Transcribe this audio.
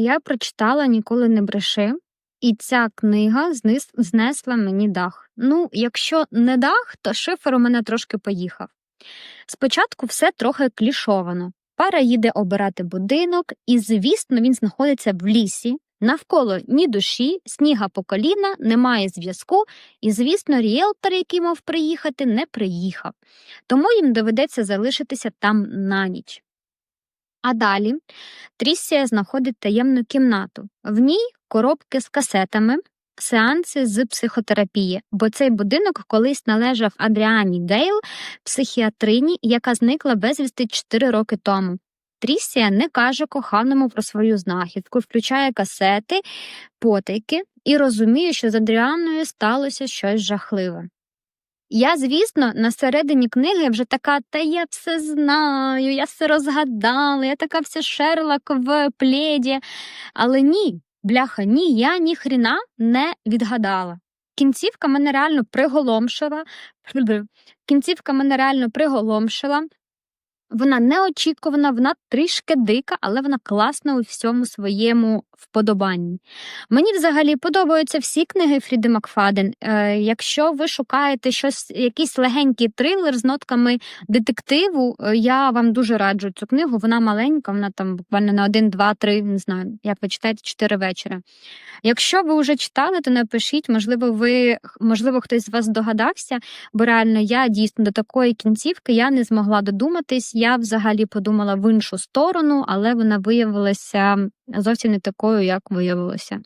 Я прочитала Ніколи не бреши, і ця книга знис- знесла мені дах. Ну, якщо не дах, то шифер у мене трошки поїхав. Спочатку все трохи клішовано. Пара їде обирати будинок, і, звісно, він знаходиться в лісі. Навколо ні душі, сніга по коліна, немає зв'язку, і, звісно, ріелтор, який мав приїхати, не приїхав. Тому їм доведеться залишитися там на ніч. А далі Трісія знаходить таємну кімнату. В ній коробки з касетами, сеанси з психотерапії, бо цей будинок колись належав Адріані Дейл, психіатрині, яка зникла безвісти 4 роки тому. Трісія не каже коханому про свою знахідку, включає касети, потайки і розуміє, що з Адріаною сталося щось жахливе. Я, звісно, на середині книги вже така, та я все знаю, я все розгадала, я така вся Шерлок в пледі. Але ні, бляха, ні, я ні хріна не відгадала. Кінцівка мене реально приголомшила. Кінцівка мене реально приголомшила. Вона неочікувана, вона трішки дика, але вона класна у всьому своєму вподобанні. Мені взагалі подобаються всі книги Фріди Макфаден. Е, якщо ви шукаєте щось, якийсь легенький трилер з нотками детективу, е, я вам дуже раджу цю книгу. Вона маленька, вона там буквально на один, два, три, не знаю, як ви читаєте, чотири вечора. Якщо ви вже читали, то напишіть, можливо, ви можливо, хтось з вас догадався, бо реально я дійсно до такої кінцівки я не змогла додуматись. Я взагалі подумала в іншу сторону, але вона виявилася зовсім не такою, як виявилося.